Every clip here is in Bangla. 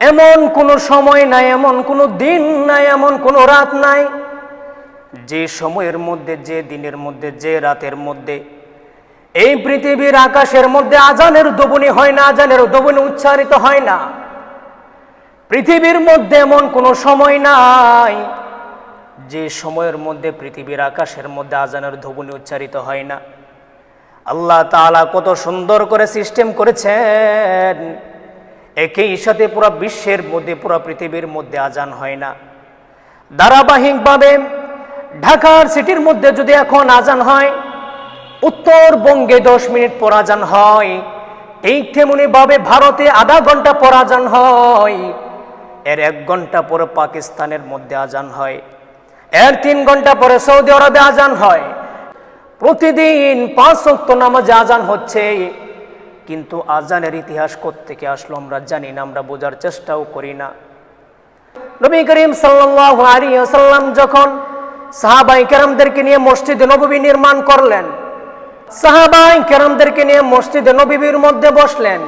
এমন কোনো সময় নাই, এমন কোনো দিন নাই, এমন কোনো রাত নাই। যে সময়ের মধ্যে, যে দিনের মধ্যে, যে রাতের মধ্যে, এই পৃথিবীর আকাশের মধ্যে আজানের দবনি হয় না, আজানের দবনি উচ্চারিত হয় না। পৃথিবীর মধ্যে এমন কোনো সময় নাই, যে সময়ের মধ্যে, পৃথিবীর আকাশের মধ্যে আজানের ধ্বনি উচ্চারিত হয় না। আল্লাহ তাআলা কত সুন্দর করে সিস্টেম করেছেন। একই সাথে পুরো বিশ্বের মধ্যে, পুরো পৃথিবীর মধ্যে আজান হয় না। ধারাবাহিকভাবে ঢাকার সিটির মধ্যে যদি এখন আজান হয়, উত্তরবঙ্গে দশ মিনিট পর আজান হয়, ঠিক তেমনি ভাবে ভারতে আধা ঘণ্টা পর আজান হয়, এর এক ঘণ্টা পরে পাকিস্তানের মধ্যে আজান হয়, এর তিন ঘণ্টা পরে সৌদি আরবে আজান হয়। প্রতিদিন পাঁচ নামাজে আজান হচ্ছে। কিন্তু আজানের ইতিহাস থেকে আসলো আমরা জানি না, আমরা বোঝার চেষ্টাও করি না। নবী করিম আলাইহি যখন সাহাবাই কেরামদেরকে নিয়ে মসজিদে নববী নির্মাণ করলেন, সাহাবাই কেরামদেরকে নিয়ে মসজিদে নবীর মধ্যে বসলেন,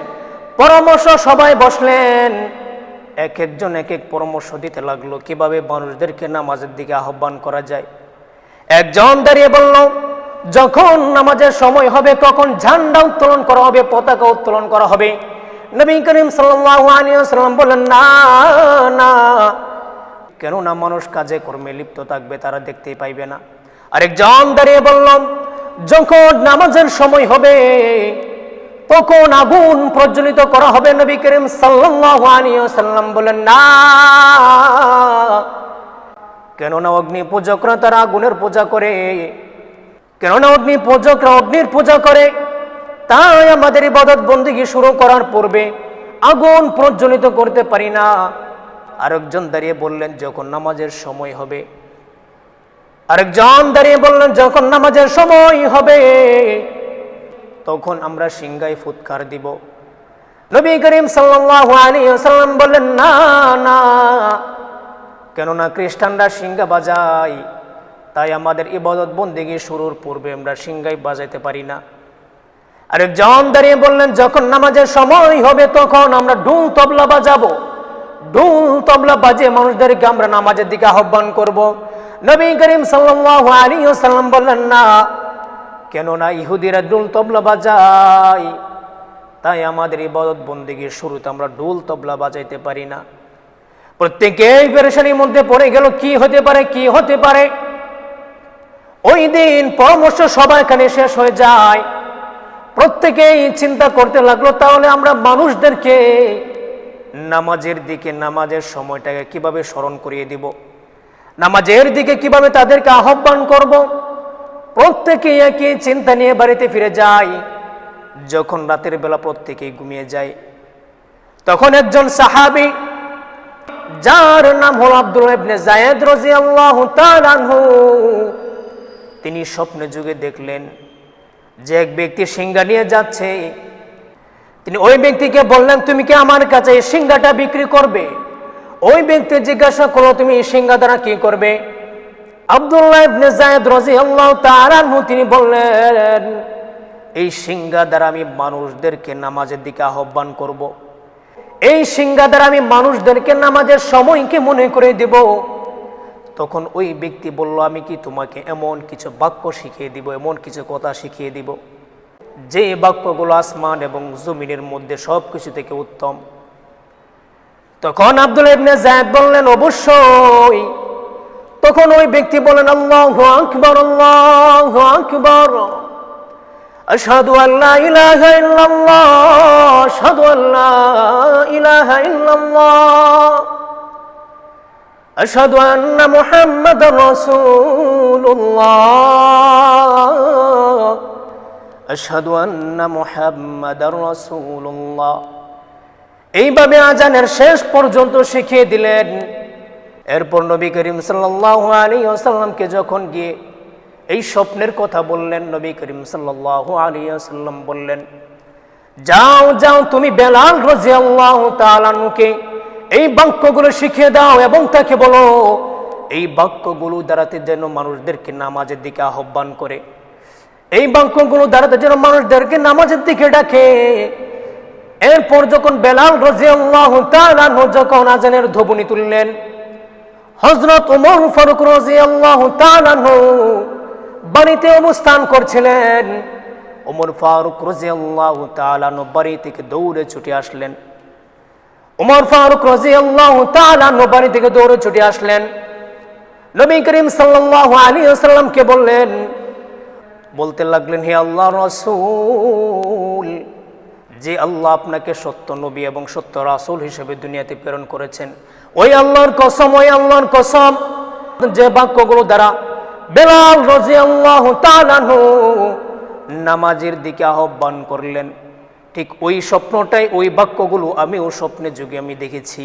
পরামর্শ সবাই বসলেন। এক একজন এক এক পরামর্শ দিতে লাগল, কীভাবে মানুষদেরকে নামাজের দিকে আহ্বান করা যায়। একজন দাঁড়িয়ে বলল যখন নামাজের সময় হবে, তখন ঝান্ডা উত্তোলন করা হবে, পতাকা উত্তোলন করা হবে। নবী করিম ওয়াসাল্লাম বললেন, না না। কেননা মানুষ কাজে কর্মে লিপ্ত থাকবে, তারা দেখতেই পাইবে না। আরেকজন দাঁড়িয়ে বললাম, যখন নামাজের সময় হবে, তখন আগুন প্রজ্বলিত করা হবে। নবী করিম সাল্লাম বলেন না। কেননা অগ্নি পূজকরা তারা আগুনের পূজা করে। কেননা অগ্নি পূজকরা অগ্নির পূজা করে, তাই আমাদের ইবাদত বন্দিগি শুরু করার পূর্বে আগুন প্রজ্বলিত করতে পারি না। আরেকজন দাঁড়িয়ে বললেন, যখন নামাজের সময় হবে। আরেকজন দাঁড়িয়ে বললেন, যখন নামাজের সময় হবে। তখন আমরা সিংগাই ফুৎকার দিব। নবী করিম সাল্লাম বললেন, না না। কেননা খ্রিস্টানরা সিংহা বাজায়। তাই আমাদের ইবাদত বন্দিগি শুরুর পূর্বে আমরা সিংহাই বাজাইতে পারি না। আরেকজন দাঁড়িয়ে বললেন, যখন নামাজের সময় হবে তখন আমরা ডুল তবলা বাজাবো। ডুল তবলা বাজে মানুষদেরকে আমরা নামাজের দিকে আহ্বান করব। নবী করিম ওয়াসাল্লাম বললেন, না, কেননা ইহুদিরা ডুল তবলা বাজায়। তাই আমাদের ইবাদত বন্দিগির শুরুতে আমরা ডুল তবলা বাজাইতে পারি না। প্রত্যেকেই পেরেশানির মধ্যে পড়ে গেল, কি হতে পারে, কি হতে পারে? ওই দিন পরামর্শ সবাই এখানে শেষ হয়ে যায়। প্রত্যেকেই চিন্তা করতে লাগল, তাহলে আমরা মানুষদেরকে নামাজের দিকে, নামাজের সময়টাকে কীভাবে স্মরণ করিয়ে দিব? নামাজের দিকে কীভাবে তাদেরকে আহ্বান করব? প্রত্যেকে একই চিন্তা নিয়ে বাড়িতে ফিরে যায় যখন রাতের বেলা প্রত্যেকেই ঘুমিয়ে যায়। তখন একজন সাহাবী, যার নাম হল আব্দুল ইবনে জায়েদ রাদিয়াল্লাহু তাআলা আনহু তিনি স্বপ্নে যুগে দেখলেন যে এক ব্যক্তি সিংহা নিয়ে যাচ্ছে। তিনি ওই ব্যক্তিকে বললেন, তুমি কি আমার কাছে এই সিংহাটা বিক্রি করবে? ওই ব্যক্তি জিজ্ঞাসা করল, তুমি এই সিংহা দ্বারা কি করবে? আব্দুল্লাহ ইবনে জায়েদ রাদিয়াল্লাহু তাআলা তিনি বললেন, এই সিংহা দ্বারা আমি মানুষদেরকে নামাজের দিকে আহ্বান করব। এই সিংহা দ্বারা আমি মানুষদেরকে নামাজের সময়কে মনে করে দেব। তখন ওই ব্যক্তি বলল, আমি কি তোমাকে এমন কিছু বাক্য শিখিয়ে দিব, এমন কিছু কথা শিখিয়ে দিব যে বাক্যগুলো আসমান এবং জমিনের মধ্যে সব কিছু থেকে উত্তম? তখন আব্দুল ইবনে জায়দ বললেন, অবশ্যই। তখন ওই ব্যক্তি বলেন আল্লাহ আকবর আল্লাহ আকবর। আসাদু আল্লাহ ইলাহা ইল্লাল্লাহ আসাদু আল্লাহ ইলাহা ইল্লাল্লাহ। أشهد أن محمد رسول الله أشهد أن محمد رسول الله এইভাবে আজানের শেষ পর্যন্ত শিখিয়ে দিলেন এরপর নবী করিম সাল্লাল্লাহু আলাইহি ওয়াসাল্লামকে যখন গিয়ে এই স্বপ্নের কথা বললেন নবী করিম সাল্লাল্লাহু আলাইহি ওয়াসাল্লাম বললেন যাও যাও তুমি বেলাল রাদিয়াল্লাহু তাআলাকে এই বাক্যগুলো শিখিয়ে দাও এবং তাকে বলো, এই বাক্যগুলো দ্বারাতে যেন মানুষদেরকে নামাজের দিকে আহ্বান করে। এই বাক্যগুলো দ্বারাতে যেন মানুষদেরকে নামাজের দিকে ডাকে। এরপর যখন বেলাল রাজিয়াল্লাহু যখন আজানের ধ্বনি তুললেন, হযরত ওমর ফারুক রাজিয়াল্লাহু বাড়িতে অবস্থান করছিলেন। ওমর ফারুক রাজিয়াল্লাহু তাআলা বাড়ি থেকে দৌড়ে ছুটে আসলেন। ওমর ফারুক রাজিয়াল্লাহু তাআলা বাড়ি থেকে দৌড়ে ছুটে আসলেন। নবী করিম সাল্লাল্লাহু আলাইহি ওয়াসাল্লামকে বললেন, বলতে লাগলেন, হে আল্লাহ রসুল, যে আল্লাহ আপনাকে সত্য নবী এবং সত্য রাসূল হিসেবে দুনিয়াতে প্রেরণ করেছেন। ওই আল্লাহর কসম, ওই আল্লাহর কসম, যে বাক্যগুলো দ্বারা বেলাল রাজি আল্লাহ নামাজের দিকে আহ্বান করলেন। ঠিক ওই স্বপ্নটাই ওই বাক্যগুলো আমিও স্বপ্নে যুগে আমি দেখেছি।